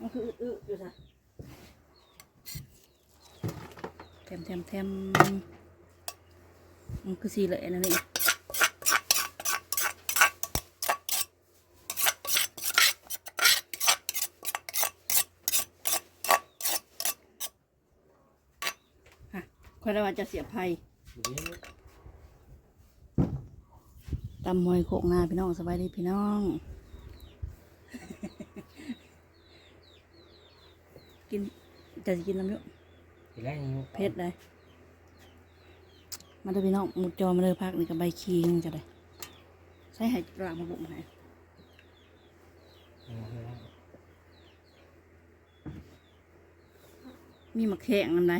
มันคืออึๆอยู่ซะแถมแถมแถมมันคือสีเลยนั่นเองฮะคอยระว่าจะเสียภัยตำมวยโขกหน้าพี่น้องสบายดีพี่น้อง กินจะสิกินน้ำเยอะทีแรกยังเผ็ดเลยมาดูพี่น้องหมุดจอมาเลยพักนี่กับใบคิงจะได้ใช้ไห้รากมาบุกมาให้มีมะแขงอันไหน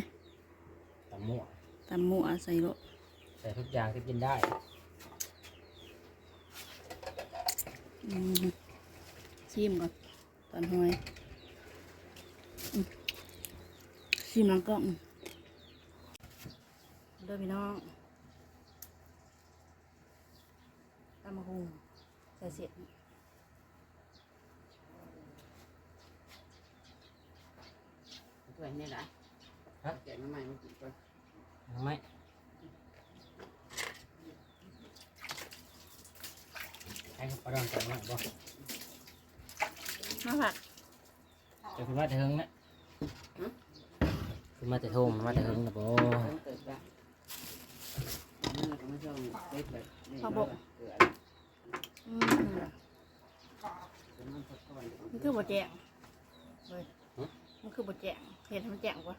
ตำมั่วตำหมูอาใส่โลใส่ทุกอย่างที่กินได้อืมชิมก่อนตอนหอยอืม ชิมหลังกล้องเด้อพี่น้องตำมะฮุงใส่เสร็จถ้วยนี่แหละฮะแกะมาใหม่มากินก่อนทำไมให้ปลาดองจังหน่อยบ่มาผักจะคุณว่าจะเฮงนะคุณ มาจะโทมมาจะเฮงนะบ่เพิ่มเติมละนี่ก็ไม่ต้องเล็กแบบนี้เกลืออืมน้ำตกก่อนมันคือบ่แจงเลยมันคือบ่แจงเห็ดให้มันแจงกว่า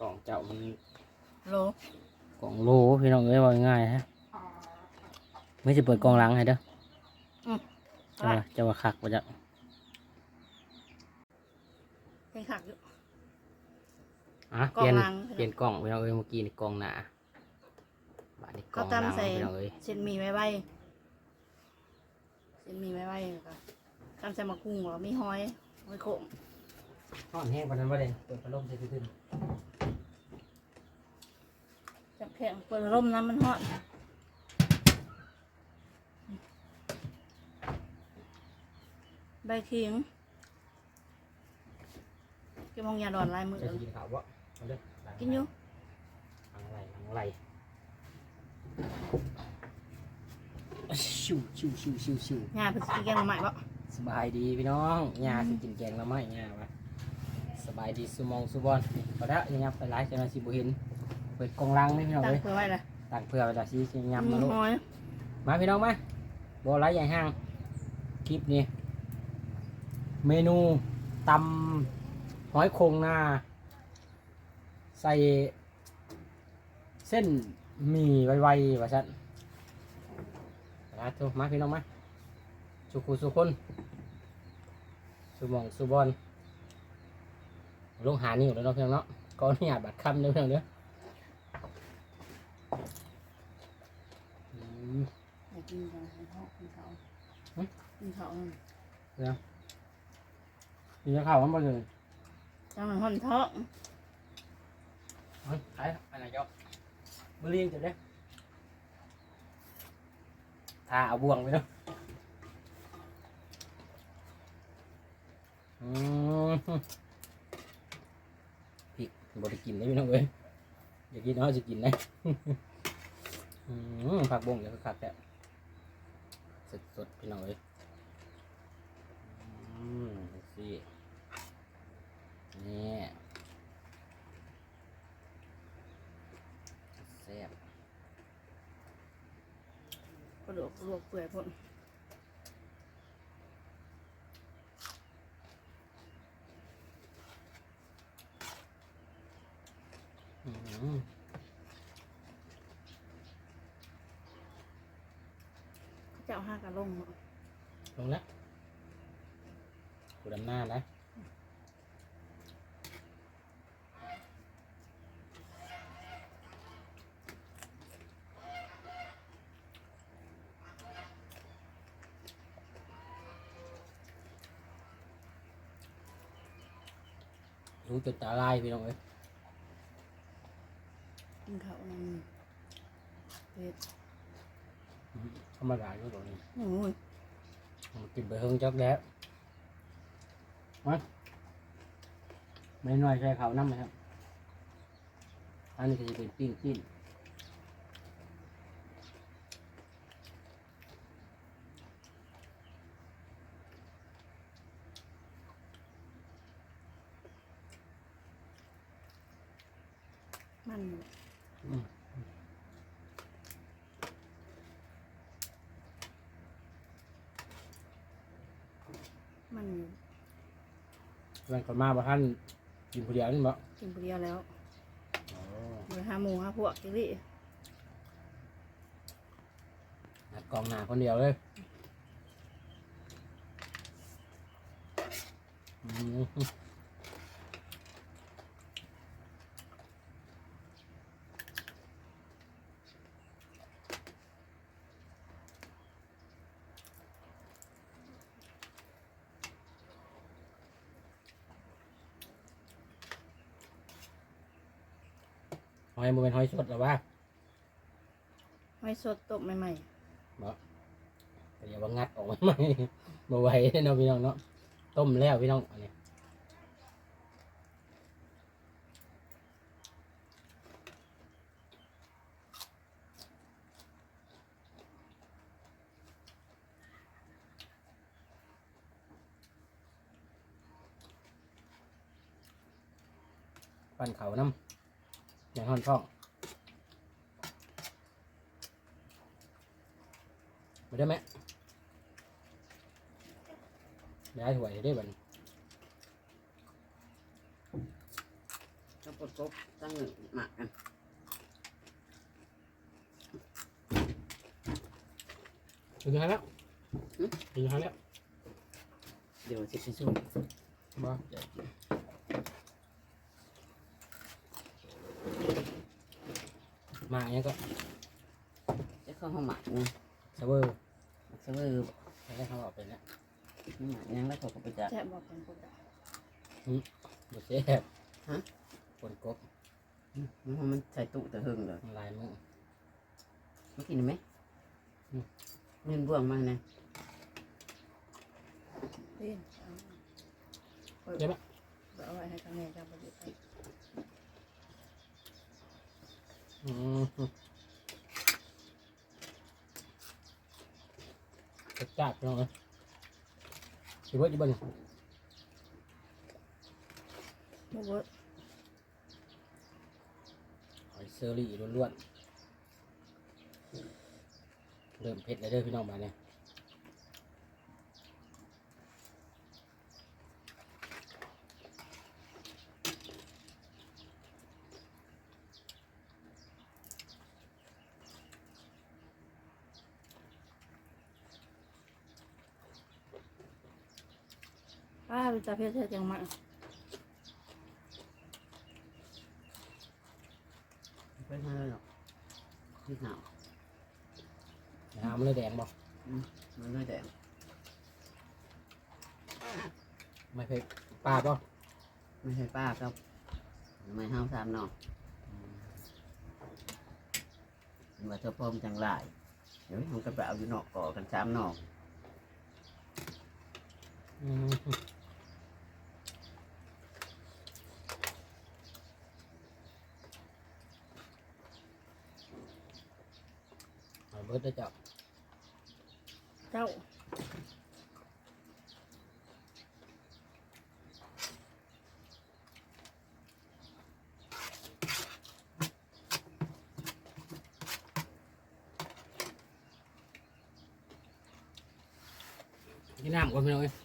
กล่องเจ้ามันโลกล่องโลพี่น้องเอ้ยว่าง่ายฮะไม่จะเปิดกล่องหลังให้เด้ออืมเจ้าว่าเจ้าว่าคักบ่จะให้ขักอยู่ อะกล่เปองลี่ยนหลังเปลี่ยนกล่องพี่น้องเอ้ยเมื่อกี้นี่กล่องหนาบาดนี้กล่เขาองหลังตำใส่พี่น้องเอ้ยเส้นหมี่ไว้ไว้เส้นหมี่ไว้ไว้ก็ตำใส่มะกุ้งเหรอมีหอยหอยโขงห้อนแห้งปานนั้นบ่ได้เปิดพัดลมใส่ขึ้นจับแข็งเปิดร่มน้ำมันฮอดใบขิงกินมองยาดอนลายมือจะกินข้าวบ่ เอาเด้อกินอยู่หลังไหลหลังไหลชิวชิวชิวชิวชิวยาเป็นสีแกงมาใหม่บ่สบายดีพี่น้องยาสิกินแกงละไม้ยาวะสบายดีสุมองสุบอนพอแล้วยังยับไปหลายจนว่าสิบ่เห็น เปิดกล่องลังนี่พี่น้องตั้งเอ้ยเผื่อไว้เลยตั้งเพื่อไว้จะสิสิยำมามีลูกหอยมาพี่น้องมาบ่หลายใหญ่ห้างคลิปนี้ เมนูตำหอยโครงหน้า ใส่ เส้นหมี่ไวๆว่าซั่นมาทุมาพี่น้องมาสุขุสุคนสุหมองสุบอนลงหานิ้วแล้วเนาะเพียงเนาะก็นี่อาจบัดคำเด้อเพียงเด้ออืมอยากกินกันกินเขากินเขาหึกินเขามีข้าวมันบ่เลยจังมันห่อนท้อง เฮ้ยไปอะไรยกมือเลี้ยงจะได้ทาเอาบ่วงไปเนาะอืมพริกบ่ได้กินได้พี่น้องเอ้ยอยากกินเนาะจะกินได้อืมผักบงเดี๋ยวก็ขาดแต่สดสดพี่น้องเอ้ยอืมดูสินี่แซ่บ กระดูกลวกเปื่อยพ่นอืมเจ้าห้ากระลงเนาะลงแล้วกูดำหน้านะ รู้จุดตาลายพี่น้องเอ้ยกินเขานั่นเผ็ดธรรมดาอยู่ตรงนี้โอ้ยมันกินไปเฮิงจักแล้วมาไม่น้อยใช่เขาน้ำนะครับ อันนี้ก็จะเป็นปิ้งปิ้ง มันอืมมันมันก่อนมาบ่ท่านกินผู้เดียวนี่บ่กินผู้เดียวแล้วเดี๋ยวหาหมูหาพวกกิรินัดกองหนาคนเดียวเลยอืม อยมันเป็นหอยสดหรอวะไม่สดตบใหม่แต่อย่าว่างัดออกมาใหม่มาไหวเนาะพี่น้องเนาะต้มแล้วพี่น้องอันนี้ปั้นเขาน้ำ อย่างห่อนช่องมาได้ไหมได้ถวยได้บัดนถ้าปลดกบตั้งหนึ่งหมักกันถึงทางแล้วถึงทางแล้ว เดี๋ยวจะไปสู้บ่ มาอย่างนี้ก็จะเข้าห้องหมักนะเซเวอร์เซเวอร์ใช้ได้คำบอกเป็นแล้วหมักยังแล้วเขาก็ไปจับๆแซ่บบอกกันปุ๊บอะบุเซ่บฮะปนกบมันมันใส่ตู้แต่หึงเลยลายมือมากินไหมอืมเงินบ่วงมานะเล่นเอาได้ไหมเอาไว้ให้ทางแม่เจ้าประโยชน์ไปอืม จัดจ้าพี่น้องเอ้ยสิเบิร์ดอยู่บ้านบ่เบิดหอยเซอรี่ล้วนๆเริ่มเผ็ดแล้วเด้อพี่น้องมาเนี่ย ป้าเป็นตาเพชรเธอจังมาไปมาเลยหรอกที่หนาวน้ำมันเลยแดงบอกมันเลยแดงไม่เผ็ดปลาป่ะไม่ใช่ป้าครับไม่ห้าวสามหนอกมาเจ้าพ่อมจังหลายเดี๋ยวมันก็ไปเอาอยู่นอกก่อกันสามหนอกอื เอาเบิร์ดได้อเจ้าเจ้ากินน้ำก่อนพี่น้องเอ้ย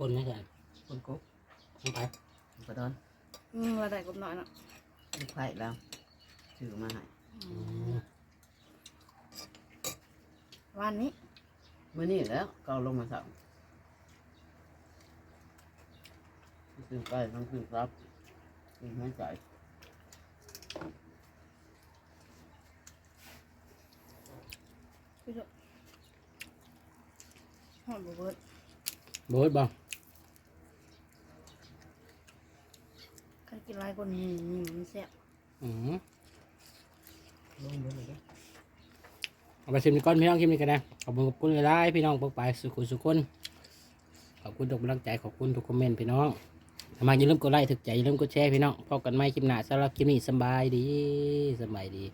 ปนนะจ๊ะคนกุ๊กลงไปกระดอนอืมว่าได้กบหน่อยเนาะลูกไผ่แล้วถือมาให้อืมวันนี้เมื่อนี้แล้วก็เอาลงมาสั่งขึ้นไปต้องขึ้นครับขึ้นให้ใจพี่เจ้าหอมบ่เบิดเบิร์ดบ่ใค กินหลายคนนี่นี่มันแซ่บอืมลงไปเลยเด้อเอาไปชิมก้อนพี่น้องชิมนี่กันนะขอบคุณขอบคุณหลายๆพี่น้องพวกไปสุขุสุขคนขอบคุณทุกกำลังใจขอบคุณทุกคอมเมนต์พี่น้องทำไมอย่าลืมกดไลค์ถึกใจอย่าลืมกดแชร์พี่น้องพบกันใหม่คลิปหน้าสำหรับคลิปนี้สำบายดีสำบายดี